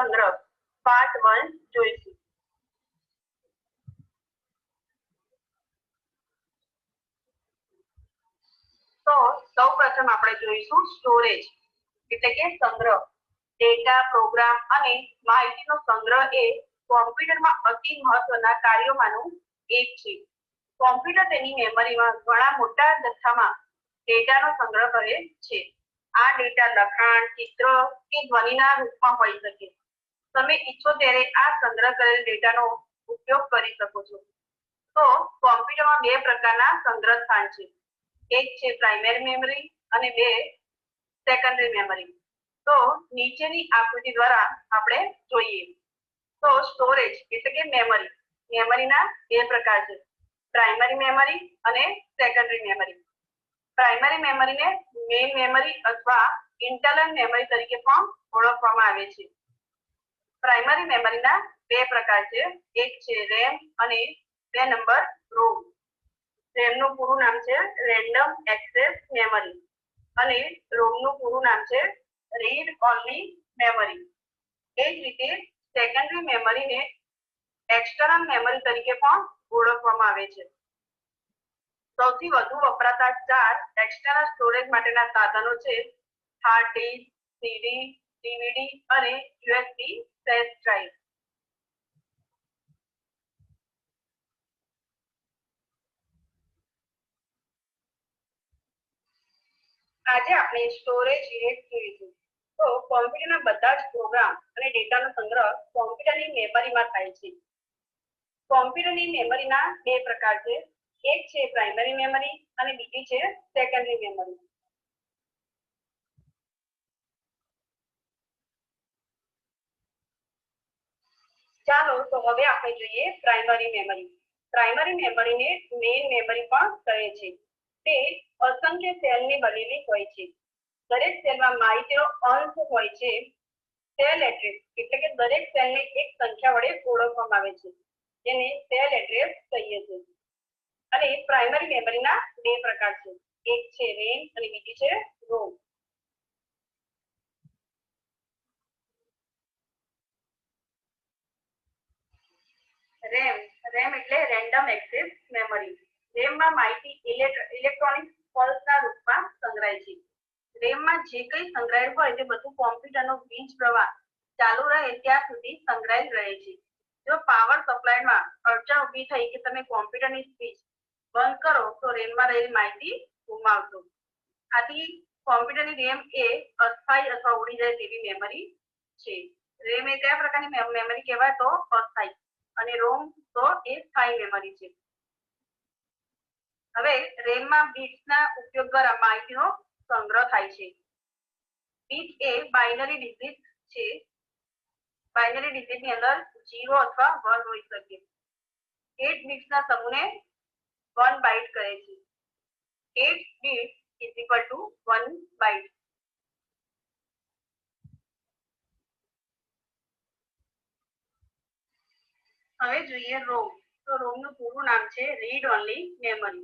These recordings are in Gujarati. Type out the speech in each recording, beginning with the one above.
સંગ્રહ. પાર્ટ વન જોઈશું. તો સૌ પ્રથમ આપણે જોઈશું સ્ટોરેજ એટલે કે સંગ્રહ. ડેટા પ્રોગ્રામ અને માહિતીનો સંગ્રહ એ કોમ્પ્યુટરમાં અતિ મહત્વના કાર્યોમાંનું એક છે. કોમ્પ્યુટર તેની મેમરીમાં ઘણા મોટા જથ્થામાં ડેટાનો સંગ્રહ કરે છે. આ ડેટા લખાણ, ચિત્ર કે ધ્વનિના રૂપમાં હોઈ શકે. તમે ઈચ્છો ત્યારે આ સંગ્રહ કરેલ ડેટાનો ઉપયોગ કરી શકો છો. તો કોમ્પ્યુટરમાં બે પ્રકારના સંગ્રહ સ્થાન છે. એક છે પ્રાઇમરી મેમરી અને બે સેકન્ડરી મેમરી. તો નીચેની આકૃતિ દ્વારા આપણે જોઈએ. તો સ્ટોરેજ એટલે કે મેમરી. મેમરીના બે પ્રકાર છે. પ્રાઇમરી મેમરી અને સેકન્ડરી મેમરી. પ્રાઇમરી મેમરીને મેઇન મેમરી અથવા ઇન્ટરનલ મેમરી તરીકે પણ ઓળખવામાં આવે છે. પ્રાઇમરી મેમરીના બે પ્રકાર છે. એક છે રેમ અને બે નંબર રોમ રેમનું પૂરું નામ છે રેન્ડમ એક્સેસ મેમરી અને રોમનું પૂરું નામ છે રીડ ઓનલી મેમરી એ જ રીતે સેકન્ડરી મેમરીને એક્સટર્નલ મેમરી તરીકે પણ ઓળખવામાં આવે છે. સૌથી વધુ વપરાતા ચાર એક્સટર્નલ સ્ટોરેજ માટેના સાધનો છે. હાર્ડ ડિસ્ક સીડી ડીવીડી અને યુએસબી ફ્લેશ ડ્રાઈવ આજે આપણે સ્ટોરેજ યુનિટ જોઈશું. તો કોમ્પ્યુટરના બધા જ પ્રોગ્રામ અને ડેટાનો સંગ્રહ કોમ્પ્યુટરની મેમરીમાં થાય છે. કોમ્પ્યુટરની મેમરીના બે પ્રકાર છે. એક છે પ્રાઇમરી મેમરી અને બીજી છે સેકન્ડરી મેમરી ચાલો તો હવે આપણે જોઈએ પ્રાઇમરી મેમરી પ્રાઇમરી મેમરીને મેઇન મેમરી પણ કહે છે. તે અસંખ્ય સેલની બનેલી હોય છે. દરેક સેલમાં માહિતીનો અંશ હોય છે. સેલ એડ્રેસ એટલે કે દરેક સેલને એક સંખ્યા વડે ઓળખવામાં આવે છે. જેને સેલ એડ્રેસ કહીએ છીએ અને પ્રાઇમરી મેમરીના બે પ્રકાર છે. એક છે રેમ અને બીજી છે રોમ રેમ રેમ એટલે રેન્ડમ એક્સેસ મેમરી રેમમાં માહિતી ઇલેક્ટ્રોનિક પલ્સના રૂપમાં સંગ્રહાય છે. રેમમાં જે કંઈ સંગ્રહાયેલ હોય તે બધું કોમ્પ્યુટરનો વીજ પ્રવાહ ચાલુ રહે ત્યાં સુધી સંગ્રહાયેલ રહે છે. જો પાવર સપ્લાયમાં અડચણ ઊભી થઈ કે તમે કોમ્પ્યુટરની સ્વિચ બંધ કરો, તો રેમમાં રહેલી માહિતી ગુમાવશો. આથી કોમ્પ્યુટરની રેમ એ અસ્થાયી અથવા ઉડી જાય તેવી મેમરી છે. રેમ એ કયા પ્રકારની મેમરી કહેવાય તો અસ્થાયી. અને રોમ તો એ સ્થાયી મેમરી છે. હવે રેમમાં બીટ્સના ઉપયોગ દ્વારા માહિતીનો સંગ્રહ થાય છે. બીટ એ બાઇનરી ડિજિટ છે. બાઇનરી ડિજિટની અંદર 0 અથવા 1 હોઈ શકે. 8 બિટ્સના સમૂહને 1 બાઇટ કહે છે. 8 bit is equal to 1 byte હવે જોઈએ રોમ તો રોમનું પૂરું નામ છે રીડ ઓનલી મેમરી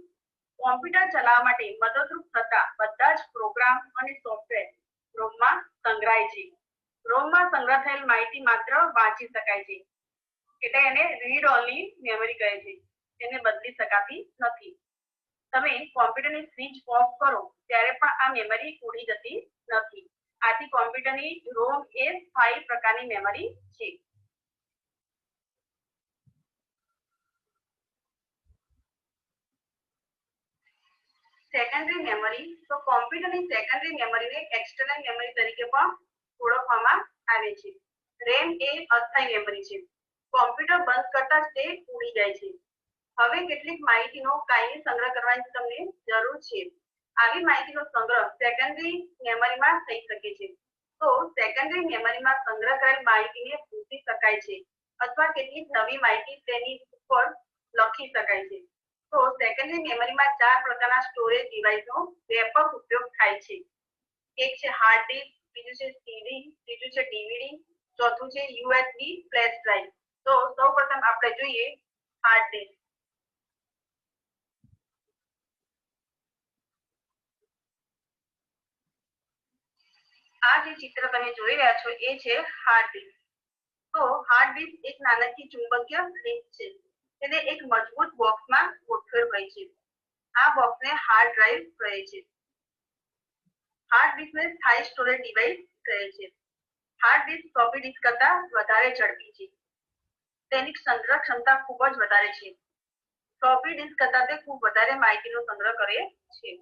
કોમ્પ્યુટર ચલાવવા માટે મદદરૂપ થતા બધા જ પ્રોગ્રામ અને સોફ્ટવેર રોમમાં સંગ્રહાય છે. રોમમાં સંગ્રહ થયેલ માહિતી માત્ર વાંચી શકાય છે. એટલે એને રીડ ઓનલી મેમરી કહે છે. તેને બદલી શકાતી નથી. તમે કોમ્પ્યુટરની સ્વિચ ઓફ કરો ત્યારે પણ આ મેમરી ઉડી જતી નથી. આથી કોમ્પ્યુટરની રોમ એ સ્થાયી પ્રકારની મેમરી છે. સેકન્ડરી મેમરી તો કોમ્પ્યુટરની સેકન્ડરી મેમરીને એક્સટર્નલ મેમરી તરીકે પણ ઓળખવામાં આવે છે. રેમ એ અસ્થાયી મેમરી છે. કોમ્પ્યુટર બંધ કરતા જ તે ઉડી જાય છે. હવે કેટલીક માહિતીનો કાયમી સંગ્રહ કરવાની તમને જરૂર છે. આવી માહિતીનો સંગ્રહ સેકન્ડરી મેમરીમાં થઈ શકે છે. તો સેકન્ડરી મેમરીમાં સંગ્રહ કરેલ માહિતીને ભૂસી શકાય છે. અથવા કેટલીક નવી માહિતી તેની ઉપર લખી શકાય છે. તો સેકન્ડરી મેમરીમાં ચાર પ્રકારના સ્ટોરેજ ડિવાઇસનો વ્યાપક ઉપયોગ થાય છે. એક છે હાર્ડ ડિસ્ક બીજું છે સીડી ત્રીજું છે ડીવીડી ચોથું છે યુએસબી ફ્લેશ ડ્રાઈવ તો સૌપ્રથમ આપણે જોઈએ હાર્ડ ડિસ્ક આ જે ચિત્ર તમે જોઈ રહ્યા છો એ છે હાર્ડ ડિસ્ક તો હાર્ડ ડિસ્ક એક નાનકડી ચુંબકીય ડિસ્ક છે. તેને એક મજબૂત બોક્સમાં ગોઠવેલ હોય છે. આ બોક્સને હાર્ડ ડ્રાઈવ કહે છે. હાર્ડ ડિસ્કને સ્થાયી સ્ટોરેજ ડિવાઇસ કહે છે. હાર્ડ ડિસ્ક ફ્લોપી ડિસ્ક કરતાં વધારે ઝડપી છે. તેની સંગ્રહ ક્ષમતા ખૂબ જ વધારે છે. ફ્લોપી ડિસ્ક કરતા તે ખૂબ વધારે માહિતીનો સંગ્રહ કરે છે.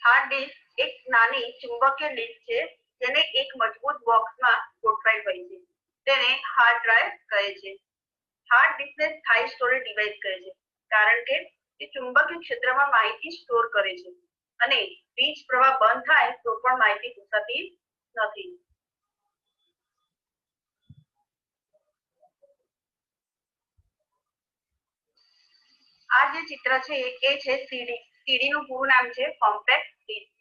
હાર્ડ ડિસ્ક એક નાની ચુંબકીય ડિસ્ક છે, જેને એક મજબૂત બોક્સમાં ગોઠવાઈ હોય છે. તેને હાર્ડ ડ્રાઈવ કહે છે. હાર્ડ ડિસ્કને સ્થાયી સ્ટોરેજ ડિવાઇસ કહે છે, કારણ કે તે ચુંબકીય ક્ષેત્રમાં માહિતી સ્ટોર કરે છે. અને વીજ પ્રવાહ બંધ થાય તો પણ માહિતી ઘૂસાતી નથી. આ જે ચિત્ર છે એ છે સીડી. સીડી નું પૂરું નામ છે compact disc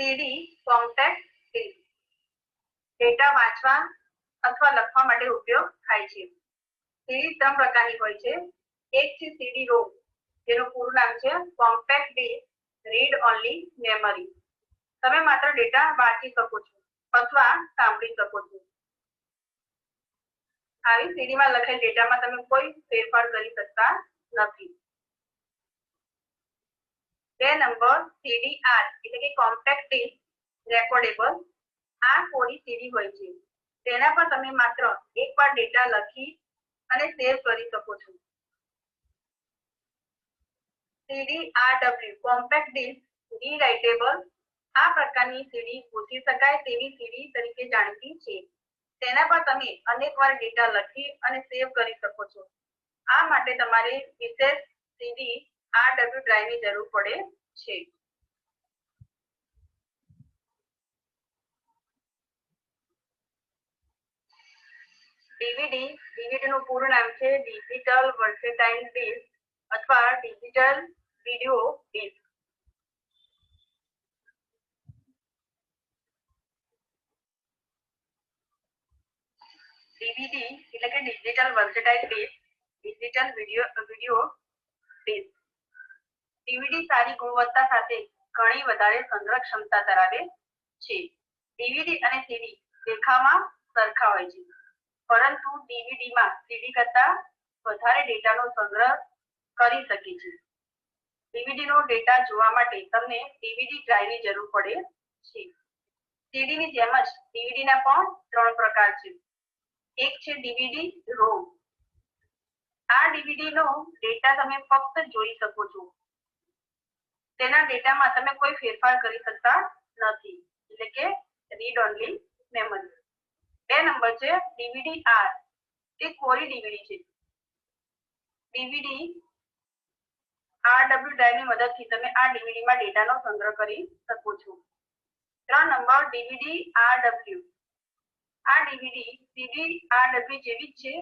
CD compact disc data વાંચવા અથવા લખવા માટે ઉપયોગ થાય છે. સીડી ત્રણ પ્રકારની હોય છે. એક છે સીડી રોમ જેનું પૂરું નામ છે compact disc read only memory તમે માત્ર ડેટા વાંચી શકો છો અથવા સાંભળી શકો છો. આવી સીડીમાં લખેલ ડેટામાં તમે કોઈ ફેરફાર કરી શકતા નથી. બે નંબર સીડીઆર એટલે કે કોમ્પેક્ટ ડિસ્ક રેકોર્ડેબલ આ કોરી સીડી હોય છે. તેના પર તમે માત્ર એકવાર ડેટા લખી અને સેવ કરી શકો છો. સીડીઆરડબ્લ્યુ કોમ્પેક્ટ ડિસ્ક રીરાઇટેબલ આ પ્રકારની સીડી ગોઠવી શકાય તેવી સીડી તરીકે જાણીતી છે. તેના પર તમે અનેકવાર ડેટા લખી અને સેવ કરી શકો છો. આ માટે તમારે વિશેષ સીડી આરડબ્લ્યુ ડ્રાઈવની જરૂર પડે છે. ડીવીડી ડીવીડી નું પૂરું નામ છે ડિજિટલ વર્સેટાઇલ ડિસ્ક અથવા ડિજિટલ વિડિયો ડિસ્ક. ડીવીડી એટલે કે digital versatile disc, digital video video disc. DVD સારી ગુણવત્તા સાથે ઘણી વધારે સંગ્રહ ક્ષમતા ધરાવે છે. ડીવીડી અને સીડી દેખાવમાં સરખા હોય છે. પરંતુ ડીવીડીમાં સીડી કરતા વધારે ડેટાનો સંગ્રહ કરી શકે છે. ડીવીડી નો ડેટા જોવા માટે તમને ડીવીડી ડ્રાઈવની જરૂર પડે છે. સીડીની જેમ જ ડીવીડીના પણ ત્રણ પ્રકાર છે. એક છે ડીવીડી રોમ આ ડીવીડી નો ડેટા તમે ફક્ત જોઈ શકો છો. તેના ડેટામાં તમે કોઈ ફેરફાર કરી શકતા નથી. એટલે કે રીડ ઓનલી મેમરી બે નંબર છે ડીવીડી આર તે કોરી ડીવીડી છે. ડીવીડી આરડબ્લ્યુ ડ્રાઈવની મદદથી તમે આ ડીવીડી માં ડેટાનો સંગ્રહ કરી શકો છો. ત્રણ નંબર ડીવીડી આરડબ્લ્યુ આ ડીવીડી ડીવીડી આરડબ્લ્યુ જેવી જ છે.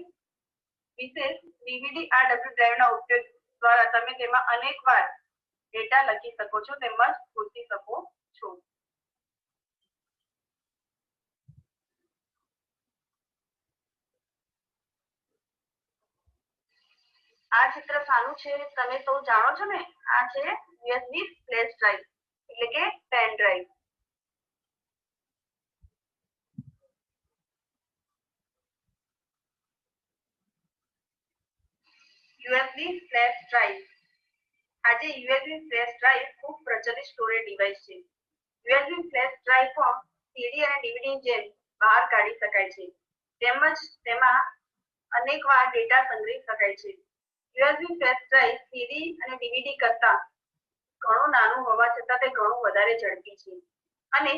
વિશેષ ડીવીડી આરડબ્લ્યુ ડ્રાઈવના ઉપયોગ દ્વારા તમે તેમાં અનેક વાર ડેટા લખી શકો છો તેમજ પૂછી શકો છો. આ ચિત્ર શાનું છે, તમે સૌ જાણો છો ને? આ છે યુએસબી ફ્લેશ ડ્રાઈવ એટલે કે pen drive USB flash drive આજે યુએસબી ફ્લેશ ડ્રાઈવ ખૂબ પ્રચલિત સ્ટોરેજ ડિવાઇસ છે. USB flash drive form CD અને ડીવીડી જેમ બહાર કાઢી શકાય છે. તેમજ તેમાં અનેક વાર ડેટા સંગ્રહી શકાય છે. યુએસબી ફ્લેશ ડ્રાઈવ સીડી અને ડીવીડી કરતા ઘણું નાનું હોવા છતાં તે ઘણું વધારે ઝડપી છે અને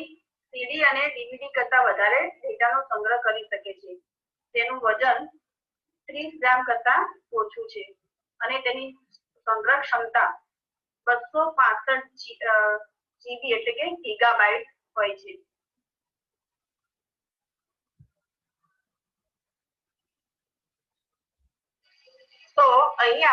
સીડી અને ડીવીડી કરતા વધારે ડેટાનો સંગ્રહ કરી શકે છે. તેનું વજન ત્રીસ ગ્રામ કરતા ઓછું છે અને તેની સંગ્રહ ક્ષમતા બસો પાસઠ જીબી એટલે કે ગીગાબાઇટ હોય છે. તો અહીંયા